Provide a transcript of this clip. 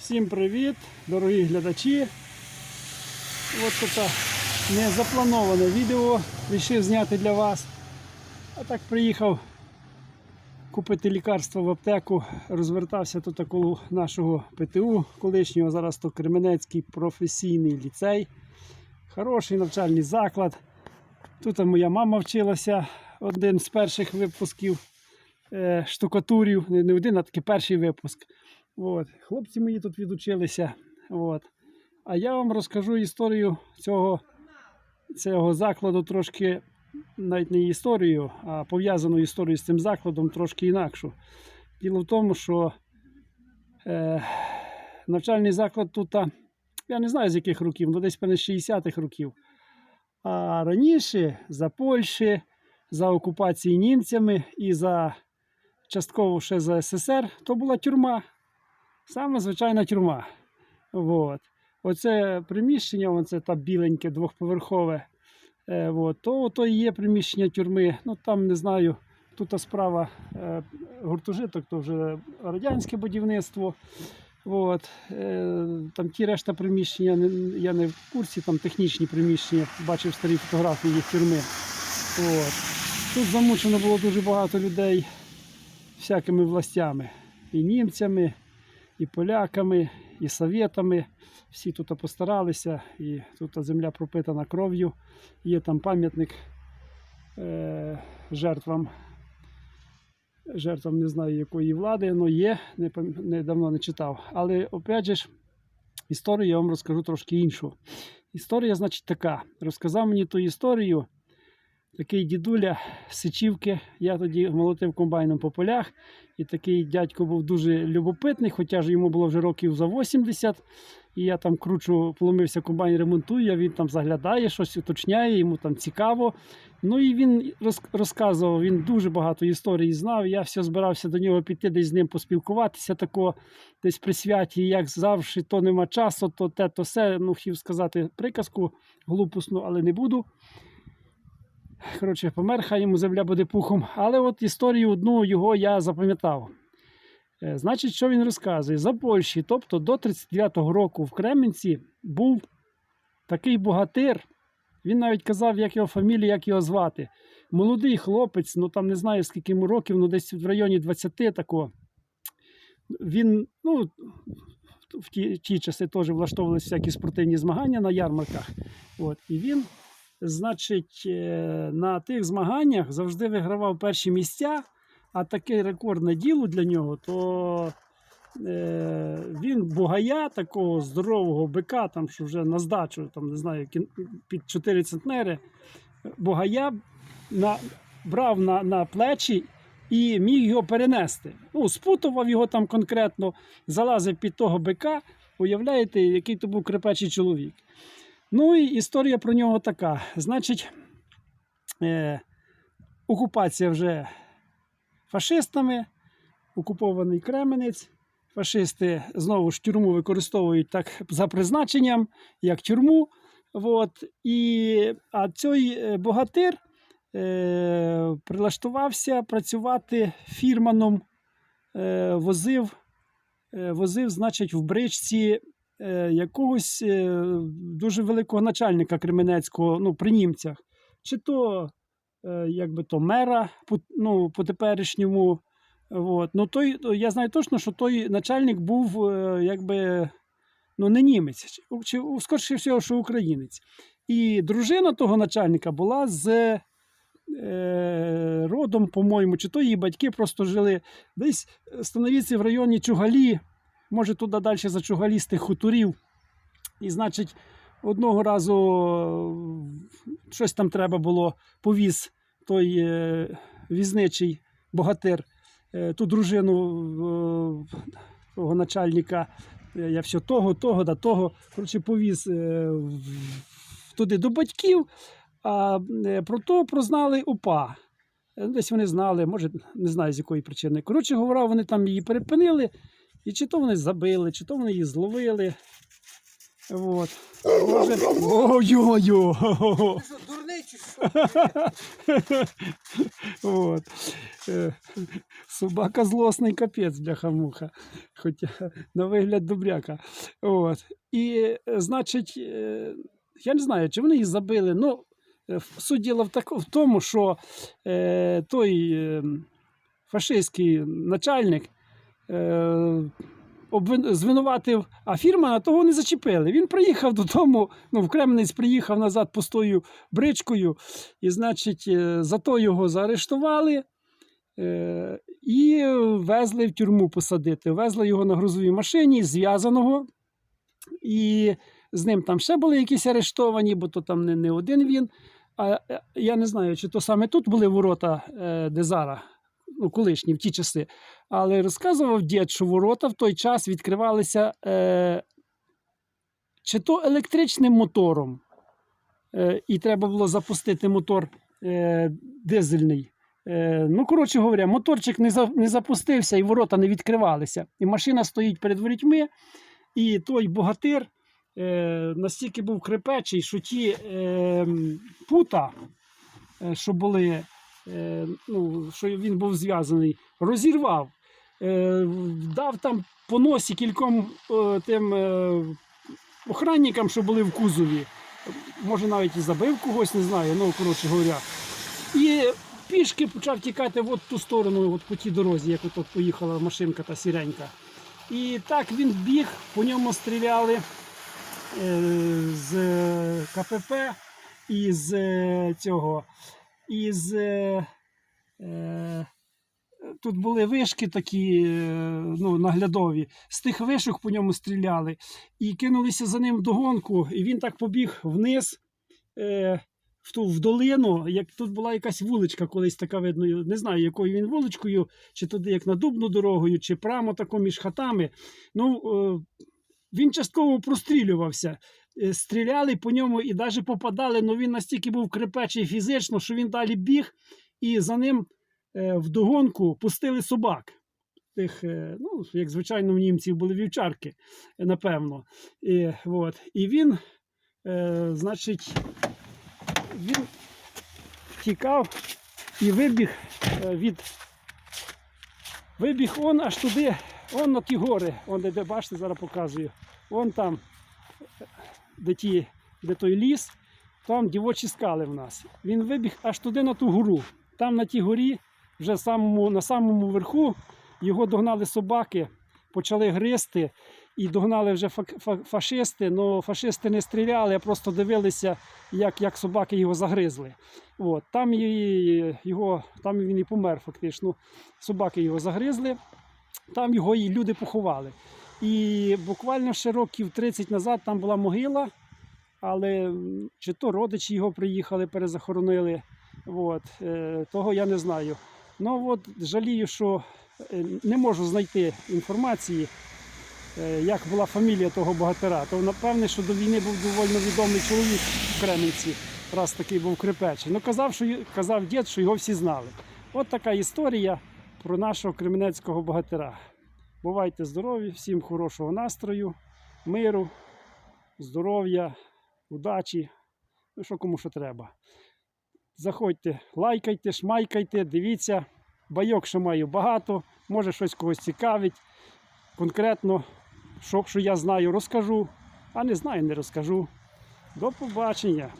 Всім привіт, дорогі глядачі. Ось таке незаплановане відео вирішив зняти для вас. А так приїхав купити лікарство в аптеку. Розвертався тут коло нашого ПТУ колишнього, зараз то Кременецький професійний ліцей. Хороший навчальний заклад. Тут моя мама вчилася один з перших випусків е, штукатурів, не один, а такий перший випуск. От. Хлопці мої тут відучилися. От. А я вам розкажу історію цього, цього закладу трошки, навіть не історію, а пов'язану історію з цим закладом трошки інакшу. Діло в тому, що е, навчальний заклад тут, я не знаю з яких років, ну десь певне з 60-х років. А раніше за Польщі, за окупації німцями і за частково ще за СССР, то була тюрма. Саме звичайна тюрма. Вот. Оце приміщення, оце та біленьке двохповерхове. Е, от, то, то і є приміщення тюрми. Ну там не знаю. Тут справа е, гуртожиток, то вже радянське будівництво. От, е, там ті решта приміщення, я не в курсі, там технічні приміщення, бачив старі фотографії їх тюрми. От. Тут замучено було дуже багато людей всякими властями. І німцями, і поляками, і совєтами. Всі тут постаралися, і тут земля пропитана кров'ю. Є там пам'ятник е, жертвам. Жертвам не знаю якої влади, але є, не, не давно не читав. Але опять же історію я вам розкажу трошки іншу. Історія, значить, така. Розказав мені ту історію такий дідуля з Сичівки. Я тоді молотив комбайном по полях. І такий дядько був дуже любопитний, хоча ж йому було вже років за 80. І я там кручу, поломився комбайн, ремонтую, а він там заглядає, щось уточняє, йому там цікаво. Ну і він розказував, він дуже багато історій знав. Я все збирався до нього піти, десь з ним поспілкуватися, тако, десь при святі, як завжди, то нема часу, то те, то все. Ну, хотів сказати приказку глупусну, але не буду. Коротше, помер, хай йому земля буде пухом. Але от історію одну його я запам'ятав. Е, Значить, що він розказує? За Польщі, тобто до 39-го року в Кременці був такий богатир. Він навіть казав, як його фамілія, як його звати. Молодий хлопець, ну там не знаю скільки йому років, ну десь в районі 20 такого. Він, ну, в ті, ті часи теж влаштовувалися всякі спортивні змагання на ярмарках. От, і він, значить, е, на тих змаганнях завжди вигравав перші місця, а таке рекордне діло для нього, то е, він бугая, такого здорового бика, там, що вже на здачу, там, не знаю, під 4 центнери, бугая на, брав на, на плечі і міг його перенести. Ну, спутував його там конкретно, залазив під того бика. Уявляєте, який то був крепечий чоловік. Ну і історія про нього така. Значить, е, окупація вже фашистами, окупований Кременець. Фашисти знову ж тюрму використовують так за призначенням, як тюрму. От. І, а цей е, богатир е, прилаштувався працювати фірманом, е, возив, е, возив, значить, в бричці якогось е, дуже великого начальника Кременецького ну, при німцях. Чи то, е, якби то мера ну, по теперішньому. От. Ну, той, я знаю точно, що той начальник був е, якби ну, не німець, чи, скоріше всього, що українець. І дружина того начальника була з е, родом, по-моєму, чи то її батьки просто жили десь становіться в районі Чугалі, може туди далі за Чугалі з тих хуторів. І, значить, одного разу е, щось там треба було, повіз той е, візничий богатир, е, ту дружину того начальника. Я все того, того, да того. Коротше, повіз туди до батьків, а про то прознали УПА. Е, Десь вони знали, може, не знаю з якої причини. Коротше говоря, вони там її перепинили, і чи то вони забили, чи то вони її зловили. От. Може... Ой-ой-ой! От. Е, Собака злосний капець, бляха-муха. Хоча на вигляд добряка. От. І, е, значить, е, я не знаю, чи вони її забили. Ну, суть діла в, тако- в тому, що е, той е, фашистський начальник звинуватив, а фірма того не зачепили. Він приїхав додому, ну, в Кремниць приїхав назад пустою бричкою, і, значить, е, зато його заарештували. Е, І везли в тюрму посадити. Везли його на грузовій машині, зв'язаного. І з ним там ще були якісь арештовані, бо то там не, не один він. А е, я не знаю, чи то саме тут були ворота е, Дезара, ну, колишні в ті часи. Але розказував дід, що ворота в той час відкривалися е, чи то електричним мотором, е, і треба було запустити мотор е, дизельний. Е, ну, коротше говоря, моторчик не, за, не запустився і ворота не відкривалися. І машина стоїть перед ворітьми, і той богатир е, настільки був крепечий, що ті е, пута, що були, ну, що він був зв'язаний, розірвав, е, дав там по носі кільком е, тим е, охранникам, що були в кузові. Може, навіть і забив когось, не знаю, ну, коротше говоря. І пішки почав тікати в ту сторону, от по тій дорозі, як от поїхала машинка та сіренька. І так він біг, по ньому стріляли е, з КПП і з е, цього. І з, е, е, тут були вишки такі е, ну, наглядові. З тих вишок по ньому стріляли і кинулися за ним вдогонку, і він так побіг вниз. Е, в ту в долину, як тут була якась вуличка колись така видно, не знаю, якою він вуличкою, чи туди як на дубну дорогою, чи прямо тако між хатами. Ну, е, він частково прострілювався. Е, Стріляли по ньому і навіть попадали, але він настільки був крепечий фізично, що він далі біг, і за ним е, вдогонку пустили собак. Тих, е, ну, як звичайно, в німців були вівчарки, напевно. І, от. і він, е, значить, він втікав і вибіг від. Вибіг он аж туди, он на ті гори, он де, бачите, зараз показую. Вон там, де, ті, де той ліс, там дівочі скали в нас. Він вибіг аж туди на ту гору. Там на тій горі, вже самому, на самому верху, його догнали собаки, почали гризти. І догнали вже фа- фа- фашисти, але фашисти не стріляли, а просто дивилися, як, як собаки його загризли. От, там, і, його, там він і помер фактично. Собаки його загризли, там його і люди поховали. І буквально ще років 30 назад там була могила, але чи то родичі його приїхали, перезахоронили. От, е, того я не знаю. Ну от жалію, що е, не можу знайти інформації е, як була фамілія того богатира, то напевне, що до війни був доволі відомий чоловік в Кременці, раз такий був крепечий. Ну казав, що казав дід, що його всі знали. От така історія про нашого кременецького богатира. Бувайте здорові, всім хорошого настрою, миру, здоров'я, удачі. Ну, що кому що треба. Заходьте, лайкайте, шмайкайте, дивіться. Байок ще маю багато, може щось когось цікавить конкретно, що, що я знаю, розкажу, а не знаю, не розкажу. До побачення.